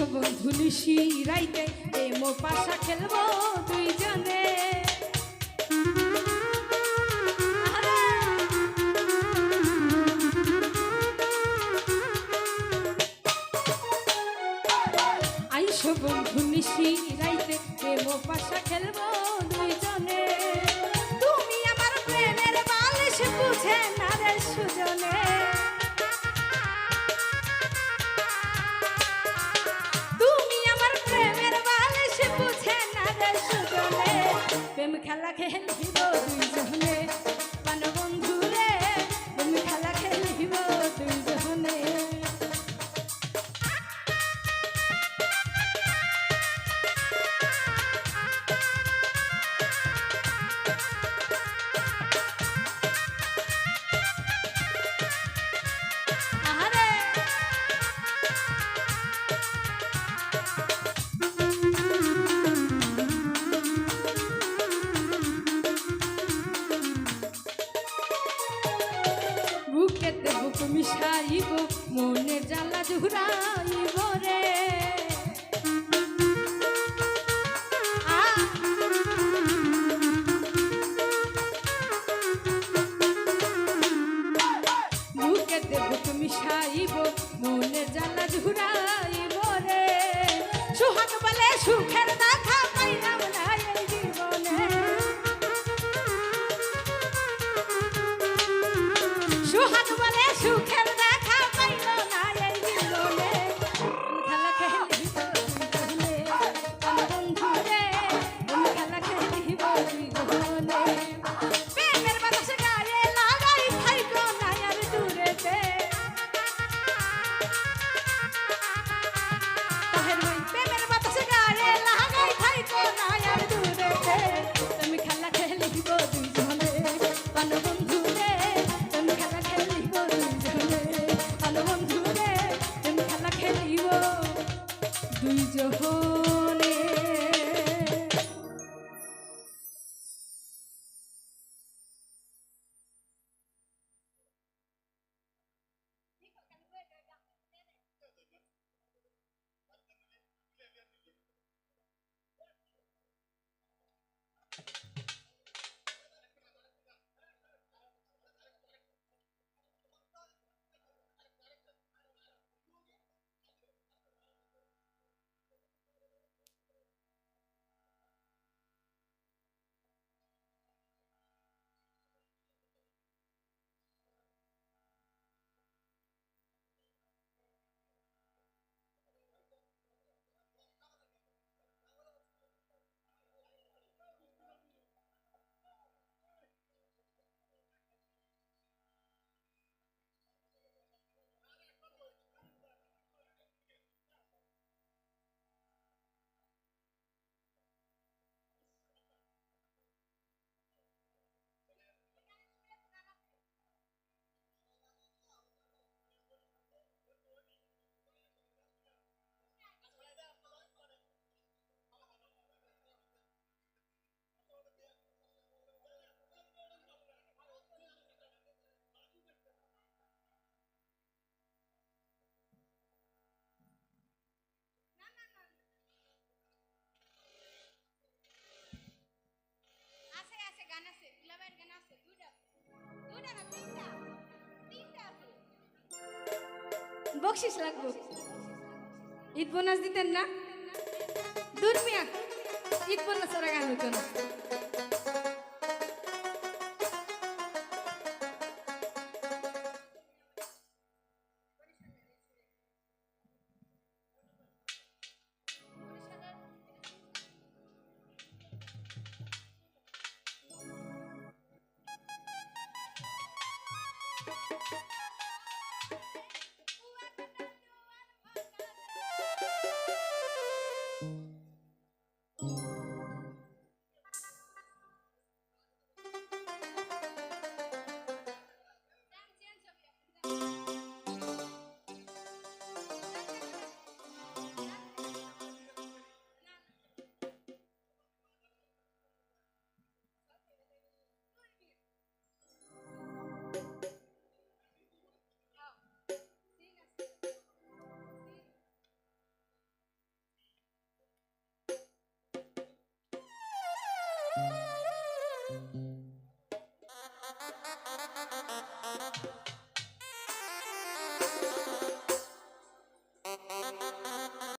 বন্ধু নিশি রাইতে প্রেম পাশা খেলব দুইজনে। আইসো বন্ধু নিশি রাইতে প্রেম পাশা খেলব মিশাইব, মনে জ্বালা জুড়াইব রে। মুখে দেব তুমি সাইব মনে জ্বালা জুড়াইব রে। সুহাগ বলে সুখ बक्षीस लागतो इथ बोनस देते ना दुर्मिया इथ बोनस सरकार होतो ना Thank you.